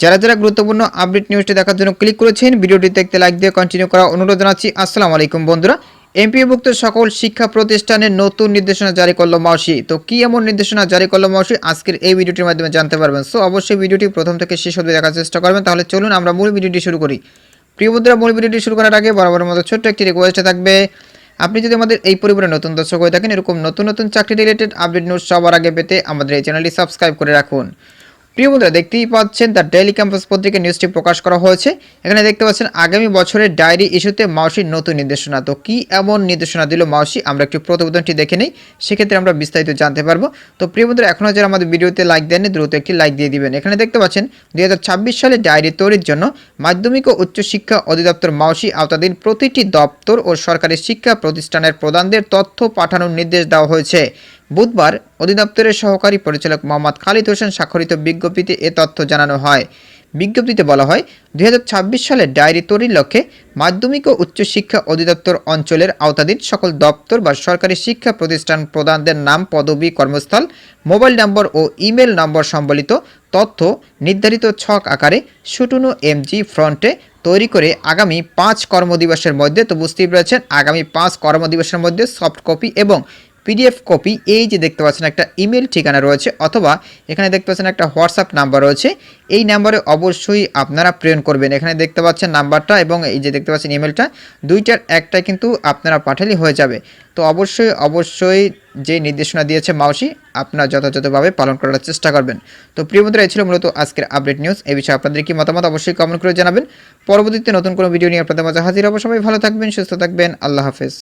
যারা যারা গুরুত্বপূর্ণ আপডেট নিউজটি দেখার জন্য ক্লিক করেছেন, ভিডিওটি দেখতে লাইক দিয়ে কন্টিনিউ করা অনুরোধ জানাচ্ছি। আসসালামু আলাইকুম বন্ধুরা। এমপিভুক্ত সকল শিক্ষা প্রতিষ্ঠানের নতুন নির্দেশনা জারি করল মাউসি। তো কি এমন নির্দেশনা জারি করল মাউসি? আজকের এই ভিডিওটির মাধ্যমে জানতে পারবেন। সো অবশ্যই ভিডিওটি প্রথম থেকে শেষ অবধি দেখার চেষ্টা করবেন। তাহলে চলুন আমরা মূল ভিডিওটি শুরু করি। প্রিয় বন্ধুরা, মূল ভিডিওটি শুরু করার আগে বরাবরের মতো ছোট্ট একটি রিকোয়েস্ট থাকবে, আপনি যদি আমাদের এই পরিবারে নতুন দর্শক হয়ে থাকেন, এরকম নতুন নতুন চাকরি রিলেটেড আপডেট নিউজ সবার আগে পেতে আমাদের এই চ্যানেলটি সাবস্ক্রাইব করে রাখুন। প্রিয় বন্ধুরা, দেখতেই পাচ্ছেন দ্য ডেইলি ক্যাম্পাস পত্রিকা নিউজটি প্রকাশ করা হয়েছে। এখানে দেখতে পাচ্ছেন, আগামী বছরের ডায়েরি ইস্যুতে মাউসির নতুন নির্দেশনা। তো কী এমন নির্দেশনা দিল মাউসি? আমরা একটু প্রতিবেদনটি দেখে নিই, সেক্ষেত্রে আমরা বিস্তারিত জানতে পারব। তো প্রিয় বন্ধুরা, এখনও যারা আমাদের ভিডিওতে লাইক দেননি, দ্রুত একটি লাইক দিয়ে দিবেন। এখানে দেখতে পাচ্ছেন, দুই হাজার ছাব্বিশ সালে ডায়েরি তৈরির জন্য মাধ্যমিক ও উচ্চশিক্ষা অধিদপ্তর মাউসি আওতাধীন প্রতিটি দপ্তর ও সরকারি শিক্ষা প্রতিষ্ঠানের প্রধানদের তথ্য পাঠানোর নির্দেশ দেওয়া হয়েছে। বুধবার অধিদপ্তরের সহকারী পরিচালক মোহাম্মদ খালিদ হোসেন স্বাক্ষরিত বিজ্ঞপ্তিতে এ তথ্য জানানো হয়। বিজ্ঞপ্তিতে বলা হয়, দুই হাজার ছাব্বিশ সালে ডায়েরি তৈরির লক্ষ্যে মাধ্যমিক ও উচ্চশিক্ষা অধিদপ্তর অঞ্চলের আওতাধীন সকল দপ্তর বা সরকারি শিক্ষা প্রতিষ্ঠান প্রধানদের নাম, পদবি, কর্মস্থল, মোবাইল নম্বর ও ইমেল নম্বর সম্বলিত তথ্য নির্ধারিত ছক আকারে সুটুনু এমজি ফ্রন্টে তৈরি করে আগামী পাঁচ কর্মদিবসের মধ্যে তো বুঝতেই পেরেছেন আগামী পাঁচ কর্মদিবসের মধ্যে সফট কপি এবং পিডিএফ কপি, এই যে দেখতে পাচ্ছেন একটা ইমেল ঠিকানা রয়েছে, অথবা এখানে দেখতে পাচ্ছেন একটা হোয়াটসঅ্যাপ নাম্বার রয়েছে, এই নাম্বারে অবশ্যই আপনারা প্রেরণ করবেন। এখানে দেখতে পাচ্ছেন নাম্বারটা এবং এই যে দেখতে পাচ্ছেন ইমেলটা, দুইটার একটা কিন্তু আপনারা পাঠালেই হয়ে যাবে। তো অবশ্যই অবশ্যই যে নির্দেশনা দিয়েছে মাউসি, আপনারা যথাযথভাবে পালন করার চেষ্টা করবেন। তো প্রিয় ছিল মূলত আজকের আপডেট নিউজ। এই বিষয়ে আপনাদের কি মতামত অবশ্যই কমেন্ট করে জানাবেন। পরবর্তীতে নতুন কোনো ভিডিও নিয়ে আপনাদের মাঝে হাজির হব। সবাই ভালো থাকবেন, সুস্থ থাকবেন। আল্লাহ হাফেজ।